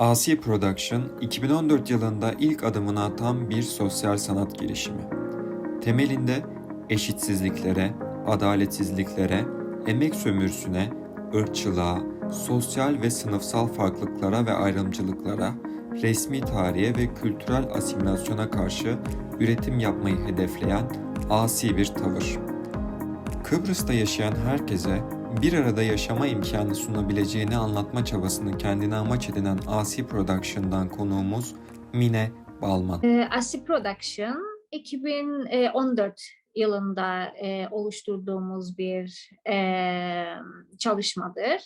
AC Production, 2014 yılında ilk adımını atan bir sosyal sanat girişimi. Temelinde eşitsizliklere, adaletsizliklere, emek sömürüsüne, ırkçılığa, sosyal ve sınıfsal farklılıklara ve ayrımcılıklara, resmi tarihe ve kültürel asimilasyona karşı üretim yapmayı hedefleyen asi bir tavır. Kıbrıs'ta yaşayan herkese bir arada yaşama imkanı sunabileceğini anlatma çabasını kendine amaç edinen AC Production'dan konuğumuz Mine Balman. Ee, Asi Production 2014 yılında e, oluşturduğumuz bir e, çalışmadır.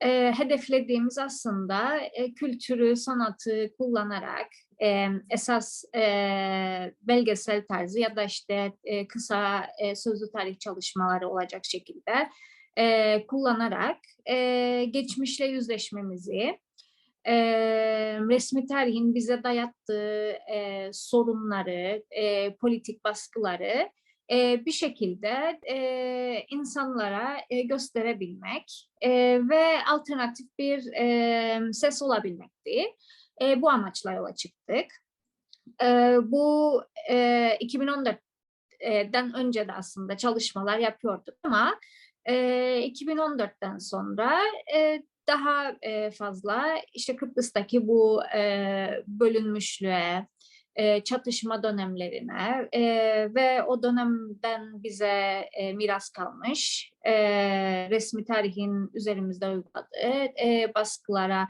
E, hedeflediğimiz aslında e, kültürü, sanatı kullanarak e, esas e, belgesel tarzı ya da işte e, kısa e, sözlü tarih çalışmaları olacak şekilde e, kullanarak e, geçmişle yüzleşmemizi, e, resmi tarihin bize dayattığı e, sorunları, e, politik baskıları e, bir şekilde e, insanlara e, gösterebilmek e, ve alternatif bir e, ses olabilmekti. E, bu amaçla yola çıktık. E, bu e, 2014'den önce de aslında çalışmalar yapıyorduk ama e, 2014'ten sonra e, daha e, fazla işte Kıbrıs'taki bu e, bölünmüşlüğe, e, çatışma dönemlerine e, ve o dönemden bize e, miras kalmış e, resmi tarihin üzerimizde uyguladığı e, baskılara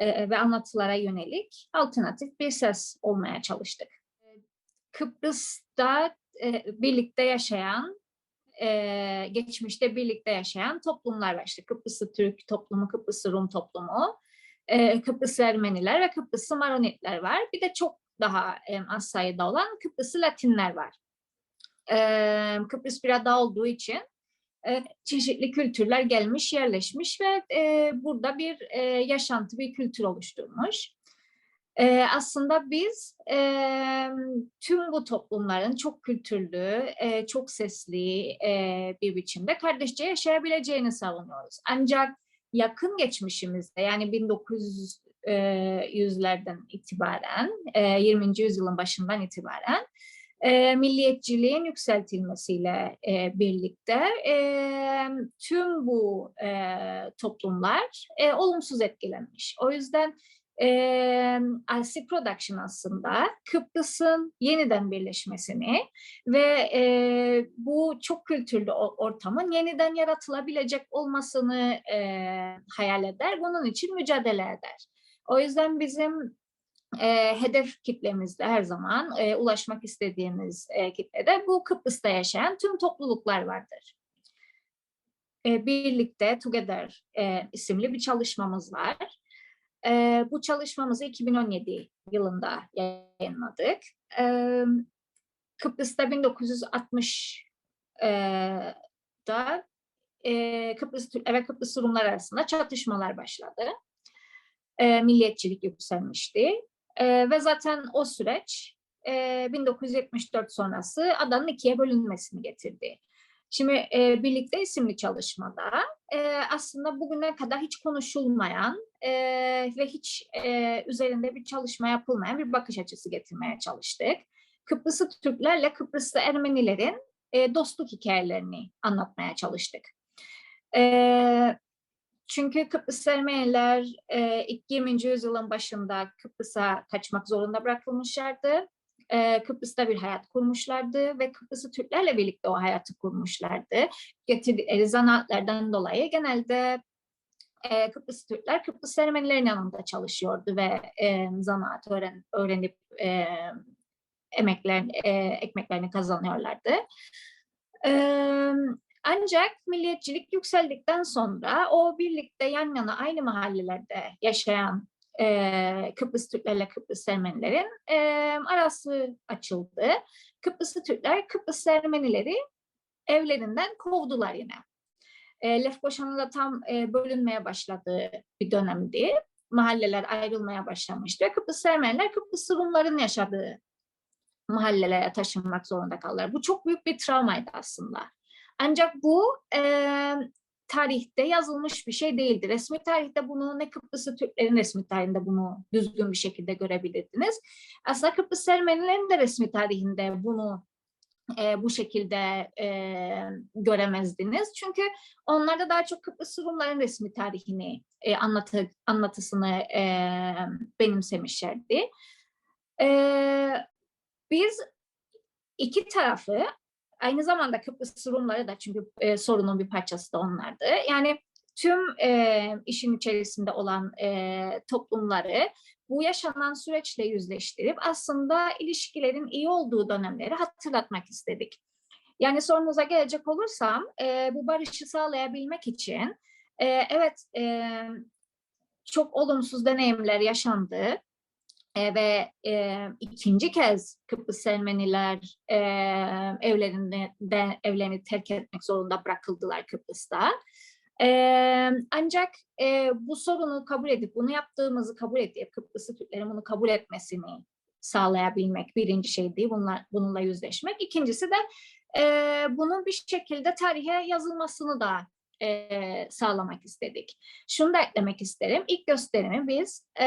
e, ve anlatılara yönelik alternatif bir ses olmaya çalıştık. Kıbrıs'ta e, birlikte yaşayan e, geçmişte birlikte yaşayan toplumlar var. İşte Kıbrıslı Türk toplumu, Kıbrıslı Rum toplumu, e, Kıbrıslı Ermeniler ve Kıbrıslı Maronitler var. Bir de çok daha e, az sayıda olan Kıbrıslı Latinler var. E, Kıbrıs bir ada olduğu için e, çeşitli kültürler gelmiş, yerleşmiş ve e, burada bir e, yaşantı, bir kültür oluşturmuş. E, aslında biz e, tüm bu toplumların çok kültürlü, e, çok sesli e, bir biçimde kardeşçe yaşayabileceğini savunuyoruz. Ancak yakın geçmişimizde yani 1900'lerden itibaren, e, 20. yüzyılın başından itibaren e, milliyetçiliğin yükseltilmesiyle e, birlikte e, tüm bu e, toplumlar e, olumsuz etkilenmiş. O yüzden e, RC Production aslında Kıbrıs'ın yeniden birleşmesini ve e, bu çok kültürlü ortamın yeniden yaratılabilecek olmasını e, hayal eder. Bunun için mücadele eder. O yüzden bizim e, hedef kitlemizde her zaman e, ulaşmak istediğimiz e, kitlede bu Kıbrıs'ta yaşayan tüm topluluklar vardır. E, birlikte Together e, isimli bir çalışmamız var. E, bu çalışmamızı 2017 yılında yayınladık. E, Kıbrıs'ta 1960'da e, Kıbrıs Türk ve Kıbrıs Rumlar arasında çatışmalar başladı. E, milliyetçilik yükselmişti. E, ve zaten o süreç e, 1974 sonrası adanın ikiye bölünmesini getirdi. Şimdi e, Birlikte isimli çalışmada e, aslında bugüne kadar hiç konuşulmayan e, ve hiç e, üzerinde bir çalışma yapılmayan bir bakış açısı getirmeye çalıştık. Kıbrıslı Türklerle Kıbrıslı Ermenilerin e, dostluk hikayelerini anlatmaya çalıştık. E, çünkü Kıbrıs Ermeniler e, 20. yüzyılın başında Kıbrıs'a kaçmak zorunda bırakılmışlardı e, Kıbrıs'ta bir hayat kurmuşlardı ve Kıbrıs'ı Türklerle birlikte o hayatı kurmuşlardı. Getirdikleri zanaatlerden dolayı genelde e, Kıbrıs Türkler Kıbrıs Ermenilerin yanında çalışıyordu ve e, zanaat öğren, öğrenip e, emekler, e, ekmeklerini kazanıyorlardı. E, ancak milliyetçilik yükseldikten sonra o birlikte yan yana aynı mahallelerde yaşayan e, Kıbrıs Türklerle Kıbrıs Ermenilerin e, arası açıldı. Kıbrıslı Türkler Kıbrıs Ermenileri evlerinden kovdular yine. E, Lefkoşa'nın da tam e, bölünmeye başladığı bir dönemdi. Mahalleler ayrılmaya başlamıştı. Kıbrıs Ermeniler Kıbrıs Rumların yaşadığı mahallelere taşınmak zorunda kaldılar. Bu çok büyük bir travmaydı aslında. Ancak bu e, tarihte yazılmış bir şey değildi. Resmi tarihte bunu ne Kıbrıslı Türklerin resmi tarihinde bunu düzgün bir şekilde görebilirdiniz. Aslında Kıbrıs Ermenilerin de resmi tarihinde bunu e, bu şekilde e, göremezdiniz. Çünkü onlar da daha çok Kıbrıs Rumların resmi tarihini e, anlatı, anlatısını e, benimsemişlerdi. E, biz iki tarafı aynı zamanda Kıbrıs Rumları da çünkü e, sorunun bir parçası da onlardı. Yani tüm e, işin içerisinde olan e, toplumları bu yaşanan süreçle yüzleştirip aslında ilişkilerin iyi olduğu dönemleri hatırlatmak istedik. Yani sorunuza gelecek olursam e, bu barışı sağlayabilmek için e, evet e, çok olumsuz deneyimler yaşandı e, ve e, ikinci kez Kıbrıs Ermeniler e, evlerini de evlerini terk etmek zorunda bırakıldılar Kıbrıs'ta. E, ancak e, bu sorunu kabul edip bunu yaptığımızı kabul edip Kıbrıslı Türklerin bunu kabul etmesini sağlayabilmek birinci şeydi. Bunlar, bununla yüzleşmek. İkincisi de e, bunun bir şekilde tarihe yazılmasını da e, sağlamak istedik. Şunu da eklemek isterim. İlk gösterimi biz e,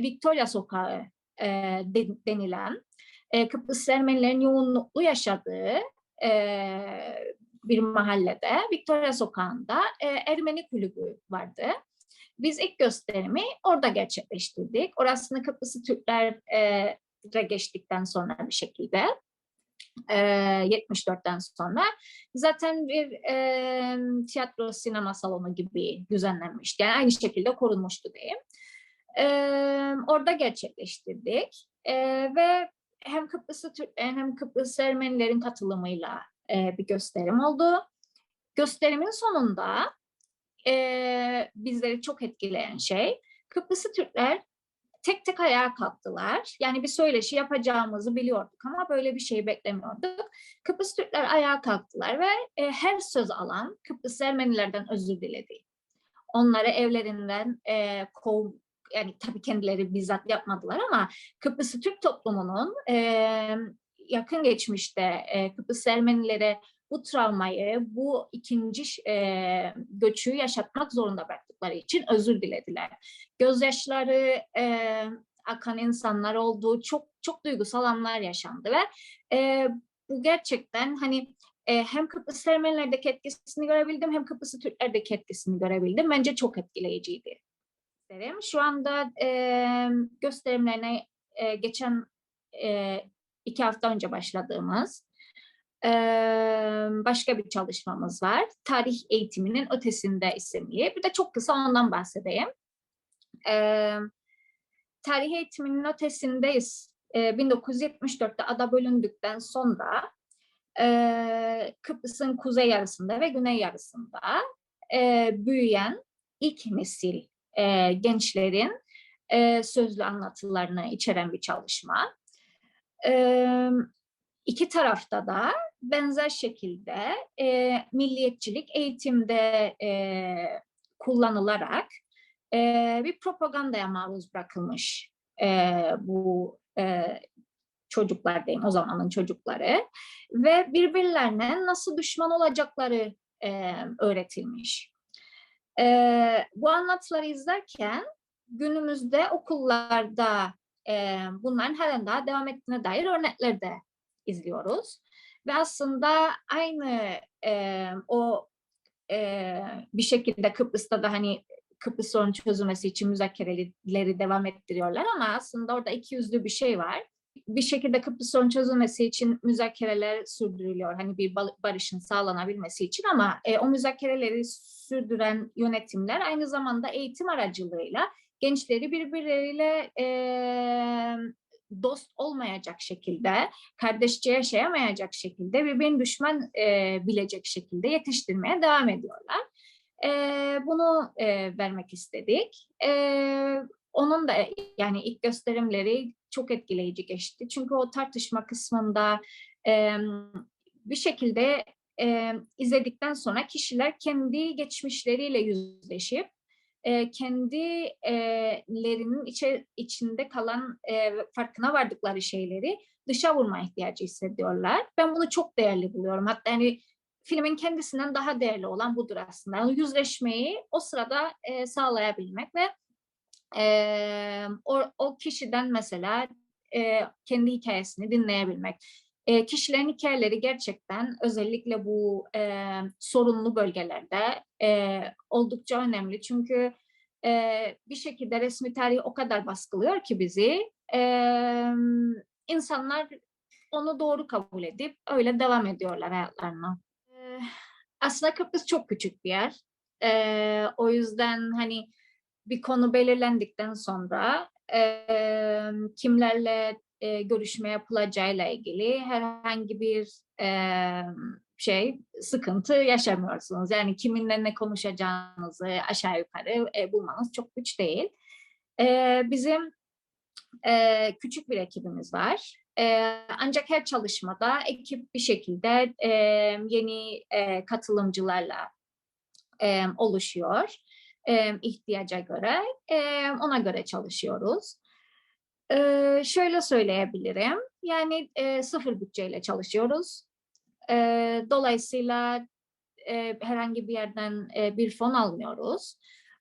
Victoria Sokağı e, de, denilen e, Kıbrıs Ermenilerin yoğunluklu yaşadığı e, bir mahallede Victoria Sokağı'nda e, Ermeni kulübü vardı. Biz ilk gösterimi orada gerçekleştirdik. Orasını Kıbrıslı Türkler'e geçtikten sonra bir şekilde. 74'ten sonra zaten bir e, tiyatro sinema salonu gibi düzenlenmişti. Yani aynı şekilde korunmuştu diyeyim. E, orada gerçekleştirdik e, ve hem Kıbrıslı Türklerin hem Kıbrıs Ermenilerin katılımıyla e, bir gösterim oldu. Gösterimin sonunda e, bizleri çok etkileyen şey Kıbrıslı Türkler tek tek ayağa kalktılar. Yani bir söyleşi yapacağımızı biliyorduk ama böyle bir şey beklemiyorduk. Kıbrıs Türkler ayağa kalktılar ve e, her söz alan Kıbrıs Ermenilerden özür diledi. Onları evlerinden e, kov, yani tabii kendileri bizzat yapmadılar ama Kıbrıs Türk toplumunun e, yakın geçmişte e, Kıbrıs Ermenilere bu travmayı, bu ikinci e, göçü yaşatmak zorunda bıraktıkları için özür dilediler. Gözyaşları e, akan insanlar oldu, çok çok duygusal anlar yaşandı ve e, bu gerçekten hani e, hem Kıbrıs Ermenilerdeki etkisini görebildim hem Kıbrıs Türklerdeki etkisini görebildim. Bence çok etkileyiciydi. Şu anda e, gösterimlerine e, geçen e, iki hafta önce başladığımız başka bir çalışmamız var. Tarih eğitiminin ötesinde isimli. Bir de çok kısa ondan bahsedeyim. Tarih eğitiminin ötesindeyiz. 1974'te ada bölündükten sonra Kıbrıs'ın kuzey yarısında ve güney yarısında büyüyen ilk nesil gençlerin sözlü anlatılarını içeren bir çalışma. İki tarafta da benzer şekilde e, milliyetçilik eğitimde e, kullanılarak e, bir propagandaya maruz bırakılmış e, bu e, çocuklar diyeyim o zamanın çocukları ve birbirlerine nasıl düşman olacakları e, öğretilmiş. E, bu anlatıları izlerken günümüzde okullarda e, bunların halen daha devam ettiğine dair örnekler de izliyoruz. Ve aslında aynı e, o e, bir şekilde Kıbrıs'ta da hani Kıbrıs sorunu çözülmesi için müzakereleri devam ettiriyorlar ama aslında orada iki yüzlü bir şey var. Bir şekilde Kıbrıs sorunu çözülmesi için müzakereler sürdürülüyor. Hani bir barışın sağlanabilmesi için ama e, o müzakereleri sürdüren yönetimler aynı zamanda eğitim aracılığıyla gençleri birbirleriyle e, dost olmayacak şekilde, kardeşçe yaşayamayacak şekilde, birbirini düşman e, bilecek şekilde yetiştirmeye devam ediyorlar. E, bunu e, vermek istedik. E, onun da yani ilk gösterimleri çok etkileyici geçti. Çünkü o tartışma kısmında e, bir şekilde e, izledikten sonra kişiler kendi geçmişleriyle yüzleşip e, kendilerinin içe, içinde kalan e, farkına vardıkları şeyleri dışa vurma ihtiyacı hissediyorlar. Ben bunu çok değerli buluyorum. Hatta hani filmin kendisinden daha değerli olan budur aslında. Yani yüzleşmeyi o sırada e, sağlayabilmek ve e, o, o kişiden mesela e, kendi hikayesini dinleyebilmek. E, kişilerin hikayeleri gerçekten özellikle bu e, sorunlu bölgelerde e, oldukça önemli. Çünkü e, bir şekilde resmi tarih o kadar baskılıyor ki bizi. E, insanlar onu doğru kabul edip öyle devam ediyorlar hayatlarına. E, aslında Kıbrıs çok küçük bir yer. E, o yüzden hani bir konu belirlendikten sonra e, kimlerle e, görüşme yapılacağıyla ilgili herhangi bir e, şey sıkıntı yaşamıyorsunuz. Yani kiminle ne konuşacağınızı aşağı yukarı e, bulmanız çok güç değil. E, bizim e, küçük bir ekibimiz var. E, ancak her çalışmada ekip bir şekilde e, yeni e, katılımcılarla e, oluşuyor e, ihtiyaca göre. E, ona göre çalışıyoruz. E, şöyle söyleyebilirim. Yani e, sıfır bütçeyle çalışıyoruz. E, dolayısıyla e, herhangi bir yerden e, bir fon almıyoruz.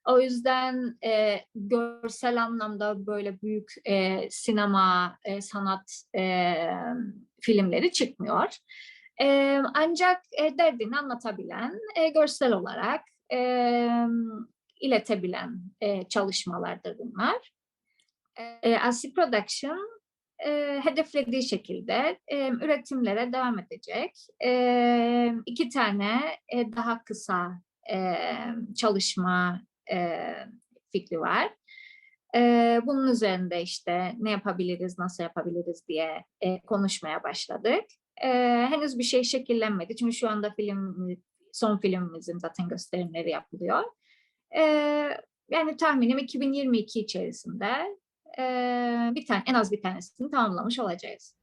O yüzden e, görsel anlamda böyle büyük e, sinema, e, sanat e, filmleri çıkmıyor. E, ancak e, derdini anlatabilen, e, görsel olarak e, iletebilen e, çalışmalardır bunlar. Asi Production e, hedeflediği şekilde e, üretimlere devam edecek. E, iki tane e, daha kısa e, çalışma e, fikri var. E, bunun üzerinde işte ne yapabiliriz, nasıl yapabiliriz diye e, konuşmaya başladık. E, henüz bir şey şekillenmedi çünkü şu anda film son filmimizin zaten gösterimleri yapılıyor. E, yani tahminim 2022 içerisinde bir tane en az bir tanesini tamamlamış olacağız.